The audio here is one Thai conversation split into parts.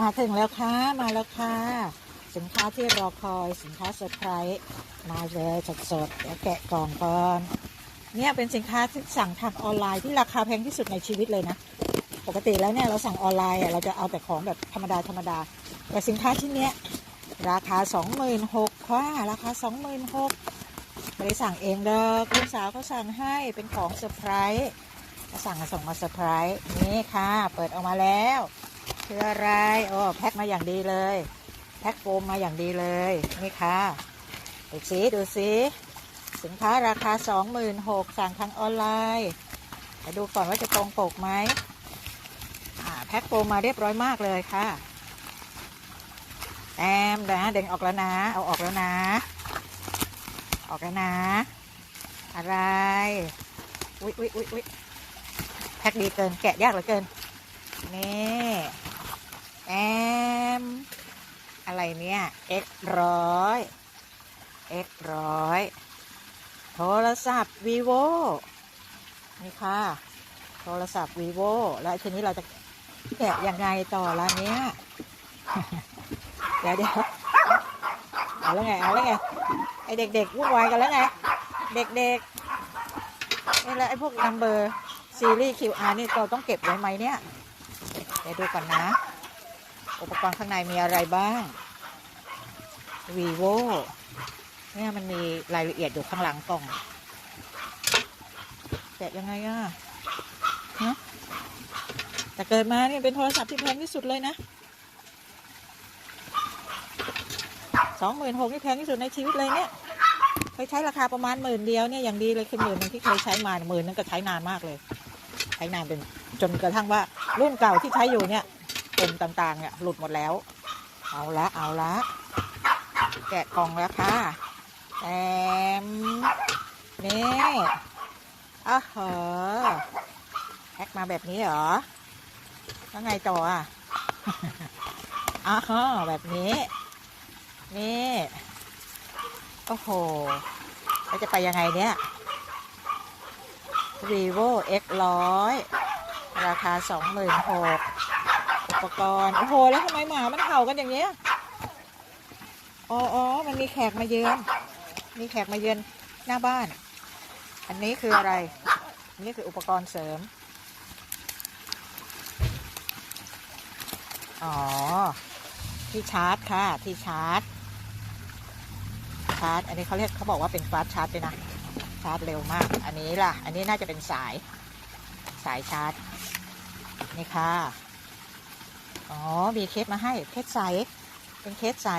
มาถึงแล้วค่ะ มาแล้วค่ะ สินค้าที่รอคอย สินค้าเซอร์ไพรส์มาเลยสดๆเดี๋ยวแกะกล่องก่อน เนี่ยเป็นสินค้าที่สั่งทางออนไลน์ที่ราคาแพงที่สุดในชีวิตเลยนะ ปกติแล้วเนี่ยเราสั่งออนไลน์เราจะเอาแต่ของแบบธรรมดาธรรมดา แต่สินค้าชิ้นเนี้ยราคา 26,000ค่ะ ราคา 26,000ไม่ได้สั่งเองเด้อคุณสาวเขาสั่งให้เป็นของเซอร์ไพรส์สั่งมาส่งมาเซอร์ไพรส์นี่ค่ะ เปิดออกมาแล้ว คืออะไรโอ้แพ็คมาอย่างดีเลย แพ็คโฟมมาอย่างดีเลย นี่ค่ะดูสิดูสิสินค้าราคา 26,000สั่งทางออนไลน์มาดูก่อนว่าจะตรงปกไหมแพ็คโฟมมาเรียบร้อยมากเลยค่ะแอมนะเด้งออกแล้วนะ เอาออกแล้วนะ ออกแล้วนะ อะไร อุ๊ยอุ๊ยอุ๊ยอุ๊ยแพ็คดีเกิน แกะยากเหลือเกิน นี่ แอม อะไรเนี่ย x ร้อย x ร้อย โทรศัพท์ vivo นี่ค่ะ โทรศัพท์ vivo แล้วทีนี้เราจะแกะยังไงต่อละเนี้ย เดี๋ยวเดี๋ยวเอาแล้วไง เอาแล้วไง ไอเด็กๆวุ่นวายกันแล้วไง เด็กๆนี่แหละไอพวกนัมเบอร์ซีรีส์ QR นี่เราต้องเก็บไว้ไหมเนี่ย เดี๋ยวดูก่อนนะ อุปกรณ์ข้างในมีอะไรบ้าง vivo เนี่ยมันมีรายละเอียดอยู่ข้างหลังกล่องแกะยังไงอะฮะแต่เกิดมาเนี่ยเป็นโทรศัพท์ที่แพงที่สุดเลยนะสองหมื่นหกนี่แพงที่สุดในชีวิตเลยเนี่ยเคยใช้ราคาประมาณหมื่นเดียวเนี่ยอย่างดีเลยคือหมื่นนึงที่เคยใช้มาหมื่นนึงก็ใช้นานมากเลย ใช้นานเป็นจนกระทั่งว่ารุ่นเก่าที่ใช้อยู่เนี่ย ปมต่างๆเนี่ยหลุดหมดแล้ว เอาละเอาละแกะกล่องแล้วค่ะแอมนี่อ้าเหอแพ็คมาแบบนี้เหรอแล้วไงต่ออะอ้าเหอแบบนี้ นี่โอ้โหแล้วจะไปยังไงเนี่ย vivo x ร้อยราคาสองหมื่นหก ปกรณ์โอ้โหแล้วทำไมหมามันเห่ากันอย่างเงี้ยอ๋ออมันมีแขกมาเยือนมีแขกมาเยือนหน้าบ้าน อันนี้คืออะไร อันนี้คืออุปกรณ์เสริม อ๋อ ที่ชาร์จค่ะ ที่ชาร์จ ชาร์จ อันนี้เขาเรียกเขาบอกว่าเป็นฟาสชาร์จด้วยนะ ชาร์จเร็วมาก อันนี้ล่ะ อันนี้น่าจะเป็นสาย สายชาร์จ นี่ค่ะ อ๋อมีเคสมาให้เคสใส เป็นเคสใส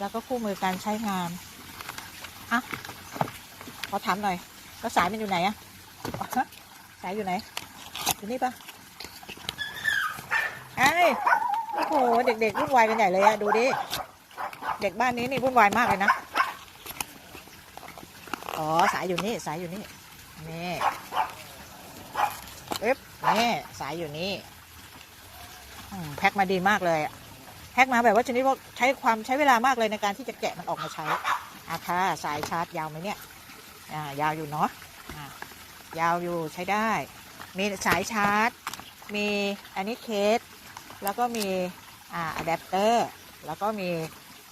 แล้วก็คู่มือการใช้งานอะขอถามหน่อยแล้วสายมันอยู่ไหนอะฮะสายอยู่ไหน อยู่นี่ปะไอ้ยโอ้โหเด็กๆวุ่นวายกันใหญ่เลยอะดูดิ เด็กบ้านนี้นี่วุ่นวายมากเลยนะ อ๋อสายอยู่นี่สายอยู่นี่นี่เอ๊บนี่สายอยู่นี่ แพ็คมาดีมากเลยแพ็กมาแบบว่าชนิดว่าใช้ความใช้เวลามากเลยในการที่จะแกะมันออกมาใช้อาค่ะสายชาร์จยาวไหมเนี่ยยาวอยู่เนาะยาวอยู่ใช้ได้ มีสายชาร์จ มีอันนี้เคส แล้วก็มีอ่าอะแดปเตอร์ แล้วก็มี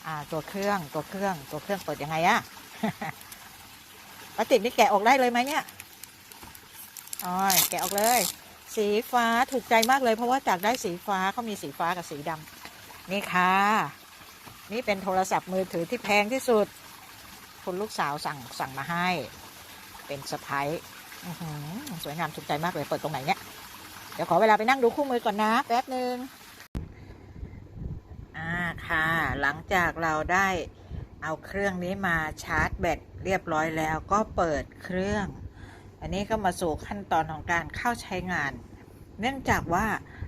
อ่าตัวเครื่องตัวเครื่องตัวเครื่องเปิดยังไงอะปาติดนี่แกะออกได้เลยไหมเนี่ยอ๋อแกะออกเลย สีฟ้าถูกใจมากเลย เพราะว่าจากได้สีฟ้าเขามีสีฟ้ากับสีดำนี่ค่ะ นี่เป็นโทรศัพท์มือถือที่แพงที่สุด คุณลูกสาวสั่งสั่งมาให้ เป็นสะพ้ายอื้อหือสวยงามถูกใจมากเลยเปิดตรงไหนเนี่ยเดี๋ยวขอเวลาไปนั่งดูคู่มือก่อนนะแป๊บหนึ่งอ่าค่ะ หลังจากเราได้เอาเครื่องนี้มาชาร์จแบตเรียบร้อยแล้วก็เปิดเครื่อง อันนี้ก็มาสู่ขั้นตอนของการเข้าใช้งาน เนื่องจากว่า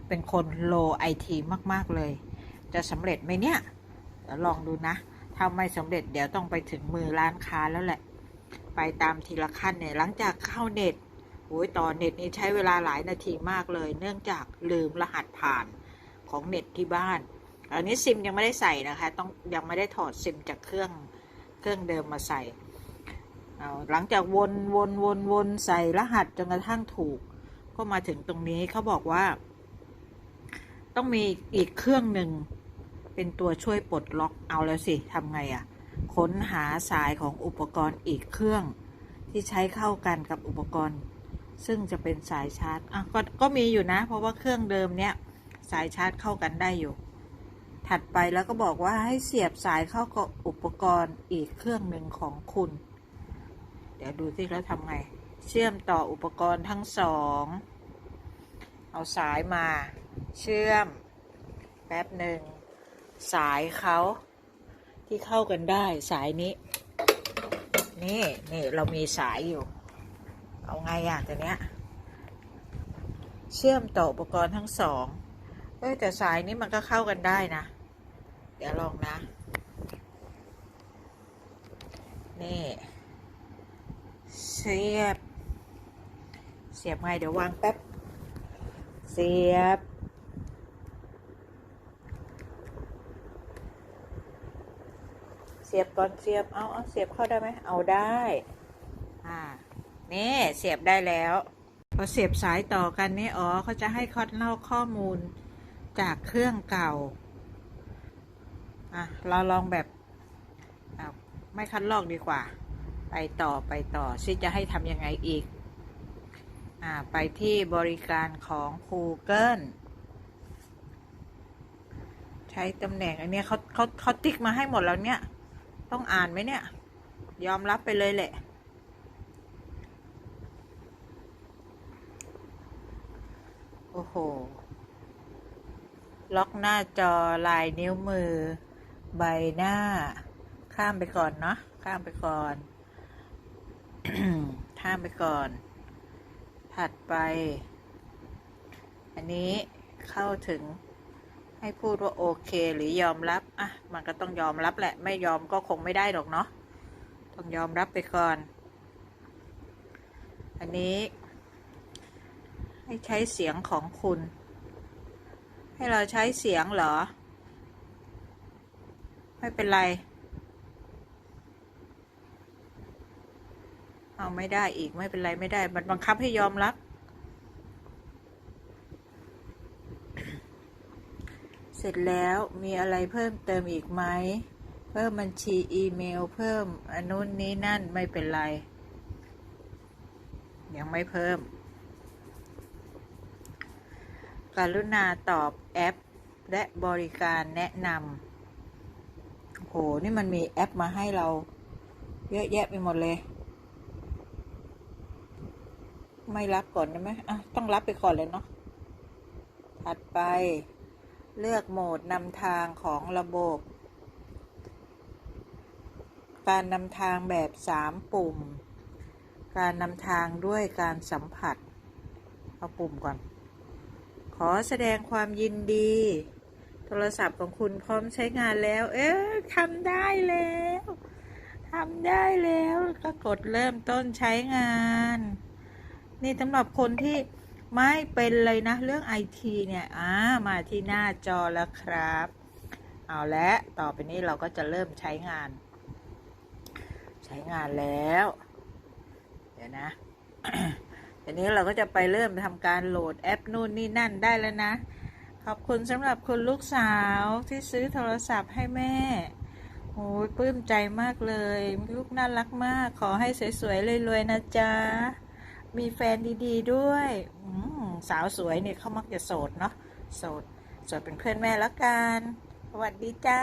เป็นคนโลไอทีมากๆเลย จะสำเร็จไหมเนี่ยเดี๋ยวลองดูนะ ถ้าไม่สำเร็จเดี๋ยวต้องไปถึงมือร้านค้าแล้วแหละ ไปตามทีละขั้นเนี่ย หลังจากเข้าเน็ตโอ้ยต่อเน็ตนี่ใช้เวลาหลายนาทีมากเลย เนื่องจากลืมรหัสผ่านของเน็ตที่บ้าน อันนี้ซิมยังไม่ได้ใส่นะคะ ต้องยังไม่ได้ถอดซิมจากเครื่องเครื่องเดิมมาใส่ เอาหลังจากวนวนวนวนใส่รหัสจนกระทั่งถูก ก็มาถึงตรงนี้เขาบอกว่า ต้องมีอีกเครื่องหนึ่งเป็นตัวช่วยปลดล็อกเอาแล้วสิทำไงอะ่ะ ค้นหาสายของอุปกรณ์อีกเครื่องที่ใช้เข้ากันกับอุปกรณ์ ซึ่งจะเป็นสายชาร์จอะก็ก็มีอยู่นะ เพราะว่าเครื่องเดิมเนี้ยสายชาร์จเข้ากันได้อยู่ ถัดไปแล้วก็บอกว่าให้เสียบสายเข้ากับอุปกรณ์อีกเครื่องหนึ่งของคุณ ดี๋ยวดูสิแล้วทำไง เชื่อมต่ออุปกรณ์ทั้งสอง เอาสายมา เชื่อม แป๊บหนึ่ง สายเขาที่เข้ากันได้สายนี้ นี่นี่เรามีสายอยู่ เอาไงอะตัวเนี้ย เชื่อมต่ออุปกรณ์ทั้งสองเอ้แต่สายนี้มันก็เข้ากันได้นะ เดี๋ยวลองนะ นี่ เสียบ เสียบไงเดี๋ยววางแป๊บ เสียบ เสียบก่อนเสียบ เอาเอาเสียบเข้าได้ไหม เอาได้ อ่า นี่เสียบได้แล้วพอเสียบสายต่อกันนี่อ๋อเขาจะให้คอดเล่าข้อมูลจากเครื่องเก่า อะ เราลองแบบไม่คัดลอกดีกว่า ไปต่อไปต่อซิจะให้ทำยังไงอีกอไปที่บริการของ Google ใช้ตำแหน่งอันนี้เขาเขาเขาติ๊กมาให้หมดแล้วเนี่ย ต้องอ่านไหมเนี่ย ยอมรับไปเลยแหละ โอ้โห ล็อกหน้าจอลายนิ้วมือ ใบหน้า ข้ามไปก่อนเนาะข้ามไปก่อน ข้ามไปก่อน ถัดไป อันนี้เข้าถึงให้พูดว่าโอเค หรือยอมรับอะมันก็ต้องยอมรับแหละ ไม่ยอมก็คงไม่ได้หรอกเนาะต้องยอมรับไปก่อน อันนี้ ให้ใช้เสียงของคุณ ให้เราใช้เสียงเหรอ ไม่เป็นไร เอาไม่ได้อีกไม่เป็นไรไม่ได้ มันบังคับให้ยอมรับ เสร็จแล้วมีอะไรเพิ่มเติมอีกไหม เพิ่มบัญชีอีเมลเพิ่มอันนู้นนี้นั่นไม่เป็นไร ยังไม่เพิ่ม กรุณาตอบแอป และบริการแนะนำโห นี่มันมีแอปมาให้เรา เยอะแยะไปหมดเลย ไม่รับก่อนได้ไหมอะต้องรับไปก่อนเลยเนาะถัดไป เลือกโหมดนำทางของระบบ การนำทางแบบ 3 ปุ่ม การนำทางด้วยการสัมผัส เอาปุ่มก่อน ขอแสดงความยินดี โทรศัพท์ของคุณพร้อมใช้งานแล้ว เอ๊ะทำได้แล้วทำได้แล้วก็กดเริ่มต้นใช้งาน นี่สำหรับคนที่ไม่เป็นเลยนะ เรื่องไอทีเนี่ยอ่ามาที่หน้าจอแล้วครับ เอาละต่อไปนี้เราก็จะเริ่มใช้งาน ใช้งานแล้ว เดี๋ยวนะทีนี้เราก็จะไปเริ่มทำการโหลดแอปนู่นนี่นั่นได้แล้วนะ ขอบคุณสำหรับคุณลูกสาวที่ซื้อโทรศัพท์ให้แม่โอ้ยปลื้มใจมากเลย ลูกน่ารักมาก ขอให้สวยๆรวยๆนะจ๊ะ มีแฟนดีๆด้วยสาวสวยเนี่ยเขามักจะโสดเนาะโสดโสดเป็นเพื่อนแม่ละกันสวัสดีจ้า